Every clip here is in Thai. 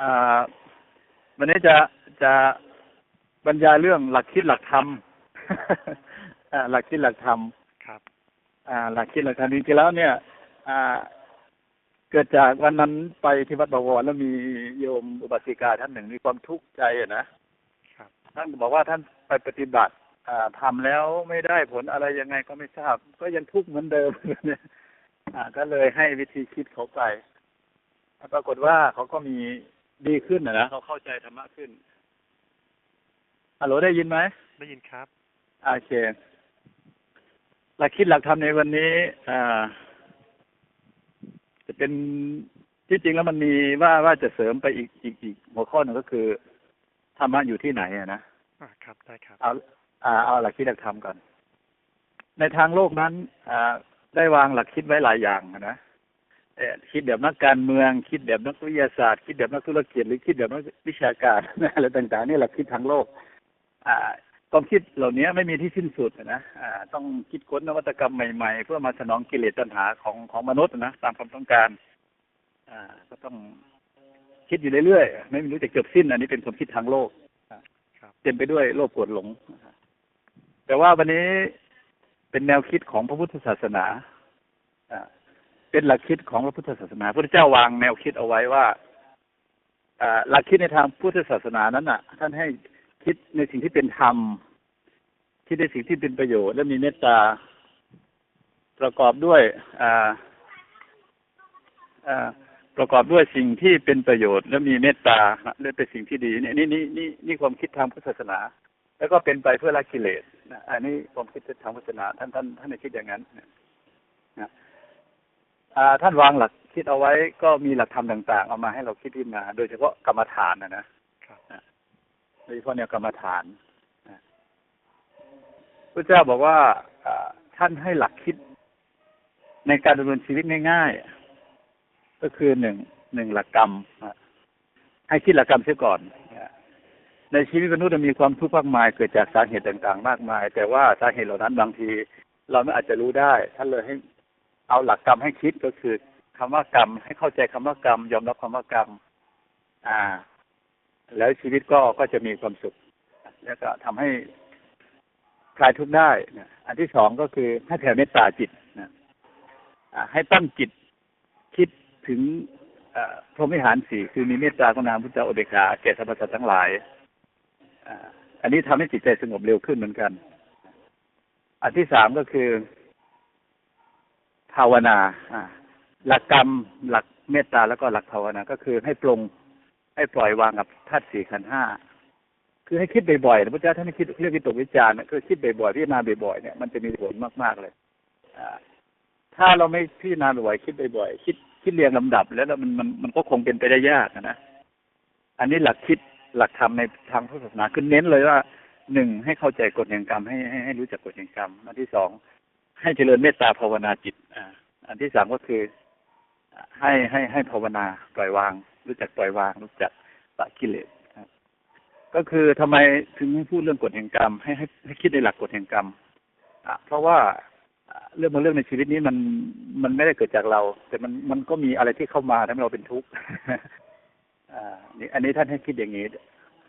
อ่าวันนี้จะจะบรรยายเรื่องหลักคิดหลักธรรมอ่าหลักคิดหลักธรรมครับ อ่า หลักคิดหลักธรรมจริงๆแล้วเนี่ย อ่า เกิดจากวันนั้นไปที่วัดบวรแล้วมีโยมอุบาสิกาท่านหนึ่งมีความทุกข์ใจอะนะครับ ท่านบอกว่าท่านไปปฏิบัติ อ่าทำแล้วไม่ได้ผลอะไรยังไงก็ไม่ทราบ ก็ยังทุกข์เหมือนเดิมอ่า ก็เลยให้วิธีคิดเขาไปปรากฏว่าเขาก็มี ดีขึ้นนะนะเขาเข้าใจธรรมะขึ้นฮัลโหลได้ยินไหมได้ยินครับโอเคหลักคิดหลักธรรมในวันนี้อ่าจะเป็นที่จริงแล้วมันมีว่าว่าจะเสริมไปอีกอีกอีกหัวข้อหนึ่งก็คือธรรมะอยู่ที่ไหนอะนะอ่าครับได้ครับเอาอ่าเอาหลักคิดหลักธรรมก่อน ในทางโลกนั้นอ่าได้วางหลักคิดไว้หลายอย่างนะเอ่อ คิดแบบนักการเมือง คิดแบบนักวิทยาศาสตร์ คิดแบบนักธุรกิจหรือคิดแบบนักวิชาการอะไรต่าง ๆ นี่หลักคิดทางโลก อ่าความคิดเหล่านี้ไม่มีที่สิ้นสุดนะอ่าต้องคิดค้นนวัตกรรมใหม่ ๆ เพื่อมาสนองกิเลสตัณหาของของมนุษย์นะตามความต้องการ อ่า ก็ต้องคิดอยู่เรื่อยๆไม่รู้จะจบสิ้น อันนี้เป็นความคิดทางโลกครับเต็มไปด้วยโลภโกรธหลง แต่ว่าวันนี้เป็นแนวคิดของพระพุทธศาสนาอ่า เป็นหลักคิดของพระพุทธศาสนาพระพุทธเจ้าวางแนวคิดเอาไว้ว่าหลักคิดในทางพุทธศาสนานั้นน่ะ ท่านให้คิดในสิ่งที่เป็นธรรม คิดในสิ่งที่เป็นประโยชน์ และมีเมตตาประกอบด้วยประกอบด้วยสิ่งที่เป็นประโยชน์ และมีเมตตาและเป็นสิ่งที่ดีเนี่ยนี่นี่นี่นี่ความคิดทางพุทธศาสนา แล้วก็เป็นไปเพื่อละกิเลสอันนี้ความคิดทางพุทธศาสนา ท่านท่านท่านคิดอย่างนั้นนะนะอ่า ท่านวางหลักคิดเอาไว้ก็มีหลักธรรมต่าง ๆ เอามาให้เราคิดพิจารณาโดยเฉพาะกรรมฐานนะนะครับโดยเฉพาะแนวกรรมฐานนะพระเจ้าบอกว่าอ่าท่านให้หลักคิดในการดำเนินชีวิตง่ายๆ ก็คือหนึ่งหนึ่งหลักกรรมนะให้คิดหลักกรรมเสียก่อนนะในชีวิตมนุษย์มันมีความทุกข์มากมายเกิดจากสาเหตุต่างๆ มากมาย แต่ว่าสาเหตุเหล่านั้นบางที เราไม่อาจจะรู้ได้ ท่านเลยให้ เอาหลักกรรมให้คิดก็คือคำว่ากรรมให้เข้าใจคำว่ากรรม ยอมรับคำว่ากรรม อ่า แล้วชีวิตก็ก็จะมีความสุข แล้วก็ทำให้คลายทุกข์ได้นะอันที่สองก็คือให้แผ่เมตตาจิตนะอ่าให้ตั้งจิตคิดถึงอ่อพรหมิหารสี่คือมีเมตตากรุณาพุทธอุเบกขาแก่สรรพสัตว์ทั้งหลายอ่าอันนี้ทำให้จิตใจสงบเร็วขึ้นเหมือนกัน อันที่สามก็คือ ภาวนาหลักกรรมหลักเมตตาแล้วก็หลักภาวนา ก็คือให้ปรงให้ปล่อยวางกับธาตุสี่ขันธ์ห้าคือให้คิดบ่อยๆนะพระเจ้าท่านให้คิดเรื่องวิตกวิจารณ์นะคือคิดบ่อยๆพิจารณาบ่อยๆเนี่ยมันจะมีผลมากๆเลยอ่าถ้าเราไม่พิจารณาบ่อยๆคิดบ่อยๆคิดคิดเรียงลำดับ แล้วมันมันมันก็คงเป็นไปได้ยากนะอันนี้หลักคิดหลักธรรมในทางพุทธศาสนาคือเน้นเลยว่าหนึ่งให้เข้าใจกฎแห่งกรรมให้ให้ให้รู้จักกฎแห่งกรรมอันที่สอง ให้เจริญเมตตาภาวนาจิตอ่าอันที่สามก็คือ ให้ให้ให้ภาวนาปล่อยวาง รู้จักปล่อยวาง รู้จักละกิเลสครับก็คือทำไมถึงให้พูดเรื่องกฎแห่งกรรม ให้ให้ให้คิดในหลักกฎแห่งกรรมอะเพราะว่าเรื่องบางเรื่องในชีวิตนี้มันมันไม่ได้เกิดจากเรา แต่มันมันก็มีอะไรที่เข้ามาทำให้เราเป็นทุกข์อ่านี่อันนี้ท่านให้คิดอย่างนี้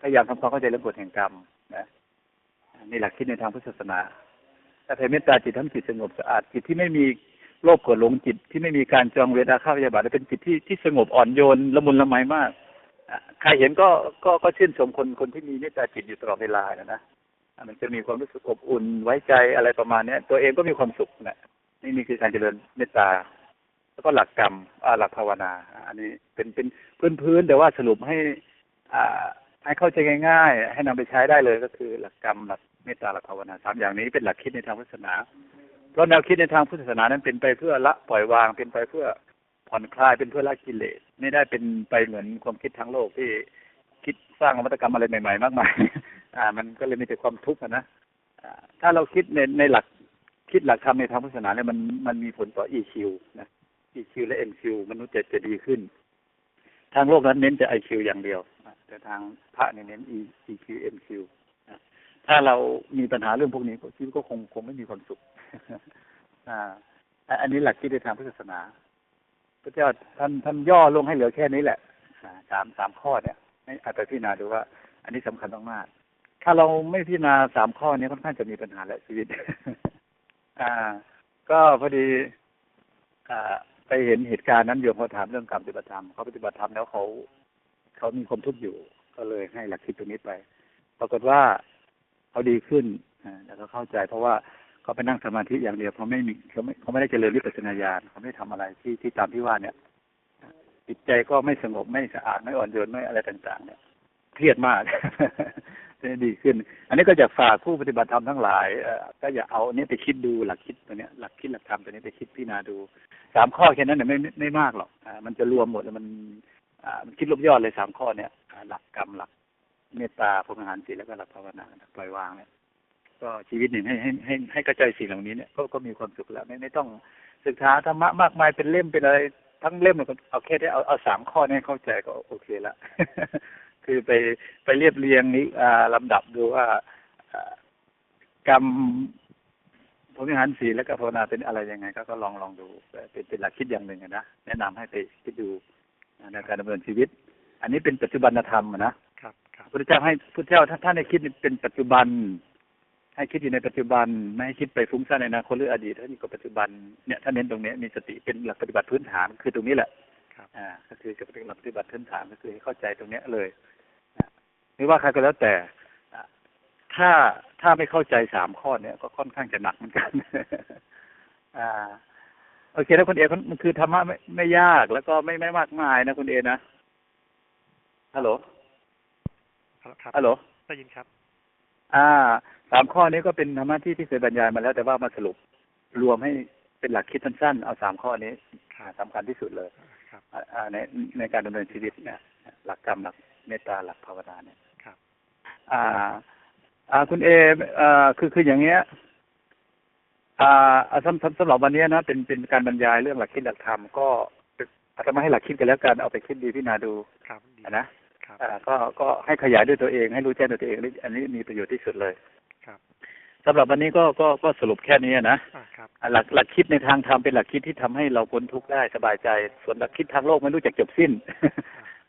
พยายามทำความเข้าใจเรื่องกฎแห่งกรรมนะนี่หลักคิดในทางพุทธศาสนา ถ้าแผ่เมตตาจิตทำจิตสงบสะอาดจิตที่ไม่มีโลภโกรธหลงจิตที่ไม่มีการจองเวรอาฆาตพยาบาทเป็นจิตที่ที่สงบอ่อนโยนละมุนละไมมากใครเห็นก็ก็ก็ชื่นชมคนคนที่มีเมตตาจิตอยู่ตลอดเวลานะนะมันจะมีความรู้สึกอบอุ่นไว้ใจอะไรประมาณเนี้ย ตัวเองก็มีความสุขนะนี่นี่คือการเจริญเมตตา แล้วก็หลักกรรมหลักภาวนา อันนี้เป็นเป็นพื้นพื้นๆแต่ว่าสรุปให้อ่าให้เข้าใจง่าย ๆ ให้นำไปใช้ได้เลยก็คือหลักกรรมหลัก เมตตาหลักภาวนาสามอย่างนี้เป็นหลักคิดในทางพุทธศาสนา เพราะแนวคิดในทางพุทธศาสนานั้นเป็นไปเพื่อละปล่อยวางเป็นไปเพื่อผ่อนคลายเป็นเพื่อละกิเลสไม่ได้เป็นไปเหมือนความคิดทางโลกที่คิดสร้างนวัตกรรมอะไรใหม่ๆ มากมาย อ่า มันก็เลยมีแต่ความทุกข์นะอ่าถ้าเราคิดในในหลักคิดหลักธรรมในทางพุทธศาสนาเนี่ยมันมันมีผลต่อ EQ นะ EQ และ MQ มนุษย์จะจะดีขึ้น ทางโลกนั้นเน้นแต่ IQ อย่างเดียว แต่ทางพระเนี่ยเน้น EQ ถ้าเรามีปัญหาเรื่องพวกนี้ชีวิตก็คงคงไม่มีความสุขอ่า อันนี้หลักคิดในทางพุทธศาสนา พระเจ้าท่านท่านย่อลงให้เหลือแค่นี้แหละสามสามข้อเนี่ยให้อาจจะพิจารณาดูว่า อันนี้สำคัญมากๆถ้าเราไม่พิจารณาสามข้อนี้ค่อนข้างจะมีปัญหาแหละชีวิต อ่า ก็พอดี อ่าไปเห็นเหตุการณ์นั้นโยมเขาถามเรื่องการปฏิบัติธรรมเขาปฏิบัติธรรมแล้วเขาเขามีความทุกข์อยู่ ก็เลยให้หลักคิดตรงนี้ไป ปรากฏว่า เขาดีขึ้นอแล้วก็เข้าใจ เพราะว่าเขาไปนั่งสมาธิอย่างเดียวเขาไม่มีเขาไม่เขาไม่ได้เจริญวิปัสสนาญาณเขาไม่ทำอะไรที่ที่ตามที่ว่าเนี่ยจิตใจก็ไม่สงบไม่สะอาดไม่อ่อนโยนไม่อะไรต่าง ๆ เนี่ยเครียดมากจะดีขึ้น อันนี้ก็จะฝากผู้ปฏิบัติธรรมทั้งหลายอก็อย่าเอาอันนี้ไปคิดดูหลักคิดตัวเนี้ยหลักคิดหลักธรรมตัวนี้ไปคิดพิจารณาดูสามข้อแค่นั้นเนี่ยไม่ไม่มากหรอกอ่ามันจะรวมหมดแล้วมันอ่ามันคิดรวบยอดเลยสามข้อเนี่ยหลักกรรมหลัก เมตตาพรหมอาหารศีลแล้วก็หลักภาวนาปล่อยวางเนี่ยก็ชีวิตหนึ่งให้ให้ให้ให้กระจายสิ่งเหล่านี้เนี่ยก็ก็มีความสุขแล้วไม่ไม่ต้องศึกษาธรรมะมากมายเป็นเล่มเป็นอะไรทั้งเล่มเนี่ยเอาแค่ได้เอาเอาสามข้อนี้เข้าใจก็โอเคละคือไปไปเรียบเรียงนี้อ่าลำดับดูว่าอ่ากรรมพรหมวิหารศีลและก็ภาวนาเป็นอะไรยังไง ก็ก็ลองลองดูเป็นเป็นหลักคิดอย่างหนึ่งนะแนะนำให้ไปคิดดูในการดำเนินชีวิต อันนี้เป็นปัจจุบันธรรมนะ พระเจ้าให้พระเจ้าท่านท่านให้คิดเป็นปัจจุบัน ให้คิดอยู่ในปัจจุบัน ไม่ให้คิดไปฟุ้งซ่านในอนาคตหรืออดีตท่านอยู่กับปัจจุบันเนี่ยท่านเน้นตรงนี้มีสติเป็นหลักปฏิบัติพื้นฐานคือตรงนี้แหละครับอ่าก็คือจะเป็นหลักปฏิบัติพื้นฐานก็คือให้เข้าใจตรงเนี้ยเลยนะไม่ว่าใครก็แล้วแต่อ่าถ้าถ้าไม่เข้าใจสามข้อเนี่ยก็ค่อนข้างจะหนักเหมือนกัน อ่า โอเคแล้วคุณเอมันคือธรรมะไม่ไม่ยากแล้วก็ไม่ไม่มากมายนะคุณเอนะฮัลโหล ครับฮัลโหลได้ยินครับ อ่าสามข้อนี้ก็เป็นธรรมะที่ที่เคยบรรยายมาแล้ว แต่ว่ามาสรุปรวมให้เป็นหลักคิดสั้นๆเอาสามข้อนี้ครัอ่าบสำคัญที่สุดเลยครับอ่าอ่าในในการดำเนินชีวิตเนี่ยหลักกรรมหลักเมตตาหลักภาวนาเนี่ยครับ อ่า อ่าคุณเออ่าคือคืออย่างเงี้ยอ่าอ่าสำสำสำหรับวันนี้นะเป็นเป็นการบรรยายเรื่องหลักคิดหลักธรรมก็อาจจะมาให้หลักคิดกันแล้วกันเอาไปคิดดีพิจารณาดูครับดีอะนะครับอ่า ก็ก็ให้ขยายด้วยตัวเองให้รู้แจ้งด้วยตัวเองอันนี้มีประโยชน์ที่สุดเลยครับสำหรับวันนี้ก็ก็ก็สรุปแค่นี้นะอ่าครับอ่าหลักหลักคิดในทางธรรมเป็นหลักคิดที่ทำให้เราพ้นทุกข์ได้สบายใจ ส่วนหลักคิดทางโลกไม่รู้จักจบสิ้น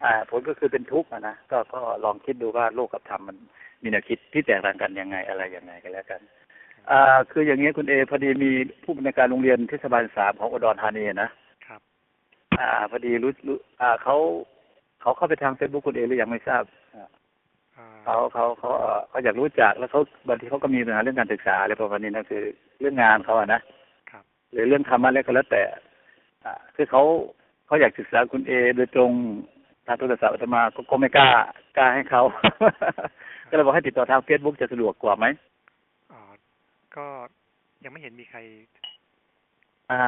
อ่า ผลก็คือเป็นทุกข์อะนะก็ก็ลองคิดดูว่าโลกกับธรรมมันมีแนวคิดที่แตกต่างกันยังไงอะไรยังไงกันแล้วกันอ่าคืออย่างนี้คุณเอพอดีมีผู้บรรณาการโรงเรียนเทศบาลสามของอุดรธานีนะครับ อ่า พอดีรู้รู้อ่าเขา เขาเข้าไปทางเฟซบุ๊กคุณเอหรือยังไม่ทราบอ่าอ่าเขาเขาเขาเอ่อเขาอยากรู้จักแล้วเขาบางทีเขาก็มีปัญหาเรื่องการศึกษาอะไรประมาณนี้นะคือเรื่องงานเขาอะนะครับหรือเรื่องธรรมะอะไรก็แล้วแต่อ่าคือเขาเขาอยากศึกษาคุณเอโดยตรงทางโทรศัพท์อาตมาก็ก็ไม่กล้ากล้าให้เขาก็เลยบอกให้ติดต่อทางเฟซบุ๊กจะสะดวกกว่าไหมอ่าก็ยังไม่เห็นมีใคร อ่า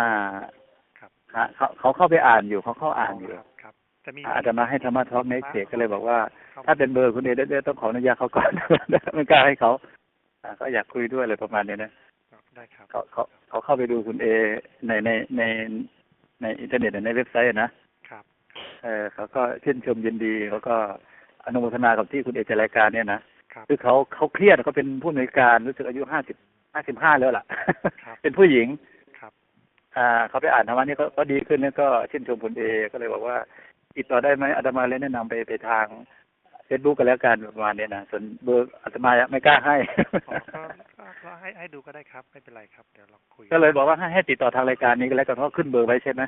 ครับฮะเขาเขาเข้าไปอ่านอยู่เขาเข้าอ่านอยู่ครับครับ จะมีอาตมาให้ธรรมะทอล์กในเขตก็เลยบอกว่าเข้ถ้าเป็นเบอร์คุณเอเดี๋ยวต้องขออนุญาตเขาก่อนไม่กล้าให้เขาอ่าเขาอยากคุยด้วยอะไรประมาณนี้นะครับได้ครับเขาเขาเขาเข้าไปดูคุณเอในในในในอินเทอร์เน็ตในเว็บไซต์อะนะครับเออเขาก็ชื่นชมยินดีเขาก็อนุโมทนากับที่คุณเอจัดรายการเนี่ยนะครับคือเขาเขาเครียดเขาเป็นผู้อำนวยการรู้สึกอายุห้าสิบห้าสิบห้าแล้วล่ะครับเป็นผู้หญิงครับอ่าเขาไปอ่านธรรมะนี่ก็ก็ดีขึ้นแล้วก็ชื่นชมคุณเอก็เลยบอกว่า ติดต่อได้ไหมอาตมาเลยแนะนำไปไปทางเฟซบุ๊กกันแล้วกันประมาณนี้นะส่วนเบอร์อาตมาไม่กล้าให้อ๋อก็ก็ก็ให้ให้ดูก็ได้ครับไม่เป็นไรครับเดี๋ยวเราคุยก็เลยบอกว่าให้ให้ติดต่อทางรายการนี้ก็แล้วกันเพราะขึ้นเบอร์ไว้ใช่ไหม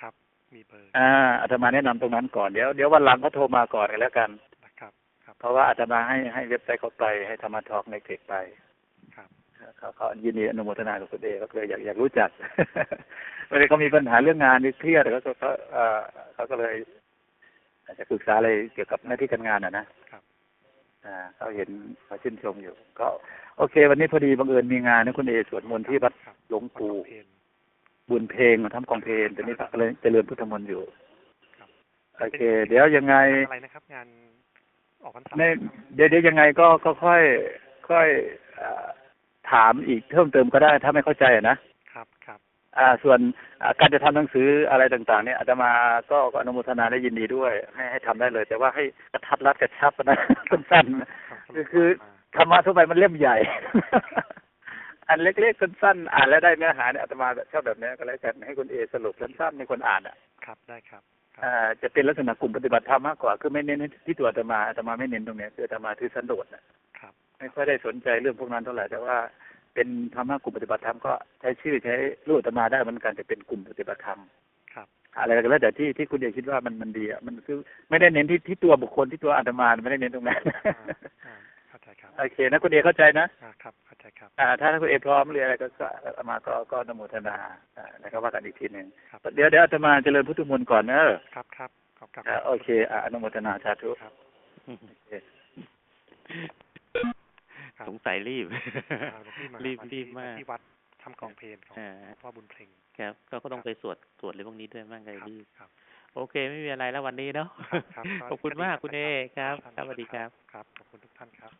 ครับ มีเบอร์อ่าอาตมาแนะนำตรงนั้นก่อนเดี๋ยวเดี๋ยววันหลังเขาโทรมาก่อนกันแล้วกันนะครับ ครับเพราะว่าอาตมาให้ให้เว็บไซต์เขาไปให้ธรรมะทอกในเทคไปครับเขาเขายินดีอนุโมทนากับคุณเอก็เลยอยากอยากรู้จักไม่ได้เขามีปัญหาเรื่องงานนี่เครียดเขาก็เขาเอ่อเขาก็เลย อาจจะปรึกษาอะไรเกี่ยวกับหน้าที่การงานอะนะครับอ่าเขาเห็นเขาชื่นชมอยู่ ก็ โอเค วันนี้พอดีบังเอิญมีงานนะคุณเอสวดมนต์ที่วัดครับหลวงปู่วัดเพนบุญเพลงมาทำกองเพลงตอนนี้ก็เลยเจริญพุทธมนต์อยู่ครับโอเค เดี๋ยวยังไงอะไรนะครับ งานออกพรรษาไม่เดี๋ยวเดี๋ยวยังไงก็ก็ค่อย ค่อยเอ่อถามอีกเพิ่มเติมก็ได้ถ้าไม่เข้าใจอะนะครับครับอ่า ส่วนอ่าการจะทำหนังสืออะไรต่าง ๆ เนี่ยอาตมาก็ก็อนุโมทนาและยินดีด้วย ให้ให้ทำได้เลย แต่ว่าให้กระทัดรัดกระชับนะสั้นๆนะครับคือคือธรรมะทั่วไปมันเล่มใหญ่ อันเล็กๆสั้นๆอ่านแล้วได้เนื้อหาเนี่ยอาตมาชอบแบบนี้ก็แล้วกันให้คุณเอสรุปสั้นๆในคนอ่านอะ ครับได้ครับครับอ่าจะเป็นลักษณะกลุ่มปฏิบัติธรรมมากกว่าคือไม่เน้นที่ตัวอาตมาอาตมาไม่เน้นตรงเนี้ยคืออาตมาถือสันโดษนะครับ ไม่ค่อยได้สนใจเรื่องพวกนั้นเท่าไหร่แต่ว่า เป็นธรรมะกลุ่มปฏิบัติธรรมก็ใช้ชื่อใช้รูปอาตมาได้เหมือนกันจะเป็นกลุ่มปฏิบัติธรรมครับอะไรก็แล้วแต่ที่ที่คุณเอกคิดว่ามันมันดีอะมันคือไม่ได้เน้นที่ที่ตัวบุคคลที่ตัวอาตมาไม่ได้เน้นตรงนั้นอ่าอ่าเข้าใจครับโอเคนะคุณเอกเข้าใจนะอ่าครับเข้าใจครับ อ่า ถ้าคุณเอกพร้อมหรืออะไรก็ก็อาตมาก็ก็อนโมทนาอ่าแล้วก็ว่ากันอีกทีหนึ่งครับเดี๋ยวเดี๋ยวอาตมาเจริญพุทธมนต์ก่อนเนอะครับครับขอบคุณอ่าโอเคอ่าอนุโมทนาสาธุครับโอเคครับ สงสัยรีบอ่าหลวงพี่มารีบวันรีที่บมากที่วัดทำกองเพลนของอ่าหลวงพ่อบุญเพลงครับ ก็ก็ต้องไปสวดสวดอะไรพวกนี้ด้วยบ้างไงครับรีบครับโอเค ไม่มีอะไรแล้ววันนี้เนาะครับขอบคุณมากคุณเอครับท่านครับสวัสดีครับครับขอบคุณทุกท่านครับ